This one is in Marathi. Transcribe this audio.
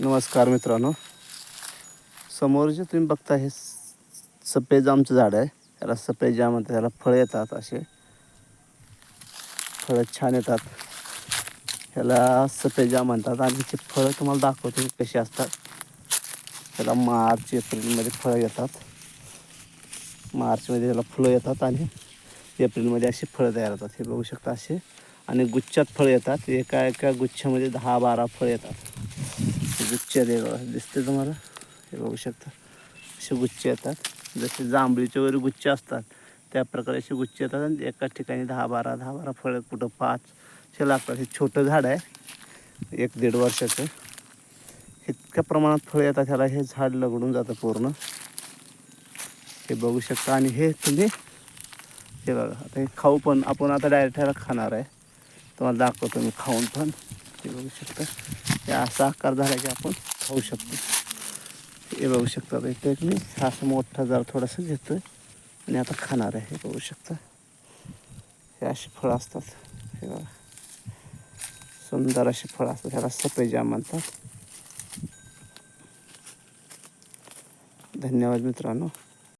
नमस्कार मित्रांनो. समोर जे तुम्ही बघता हे सफेद जामचं झाड आहे. त्याला सफेद जाम म्हणतात त्याला फळं येतात असे. फळं छान येतात. ह्याला सफेद जाम म्हणतात आणि ह्याची फळं तुम्हाला दाखवतो कशी असतात. त्याला मार्च एप्रिलमध्ये फळं येतात. मार्चमध्ये त्याला फुलं येतात आणि एप्रिलमध्ये असे फळं तयार होतात. हे बघू शकता असे. आणि गुच्छात फळं येतात. एका एका गुच्छामध्ये दहा बारा फळं येतात. गुच्छ आहे बघा दिसते तुम्हाला? हे बघू शकता. असे गुच्छ येतात. जसे जांभळीचे वगैरे गुच्छ असतात त्या प्रकारे असे गुच्छ येतात आणि एका ठिकाणी दहा बारा दहा बारा फळं कुठं पाच असे लागतात हे छोटं झाड आहे. एक दीड वर्षाचं. इतक्या प्रमाणात फळं येतात ह्याला हे झाड लगडून जातं पूर्ण. हे बघू शकता. आणि हे तुम्ही हे बघा. आता हे खाऊ पण आपण आता डायरेक्ट ह्याला खाणार आहे. तुम्हाला दाखवतो मी खाऊन पण. हे बघू शकता. हे असा आकार झाला की आपण खाऊ शकतो. हे बघू शकता इथे एक मी हा असं मोठा जरा थोडासा घेतो आणि आता खाणार आहे हे बघू शकता. हे अशी फळं असतात. हे बघा. सुंदर अशी फळं असतात. ह्याला सफेजाम म्हणतात. धन्यवाद मित्रांनो.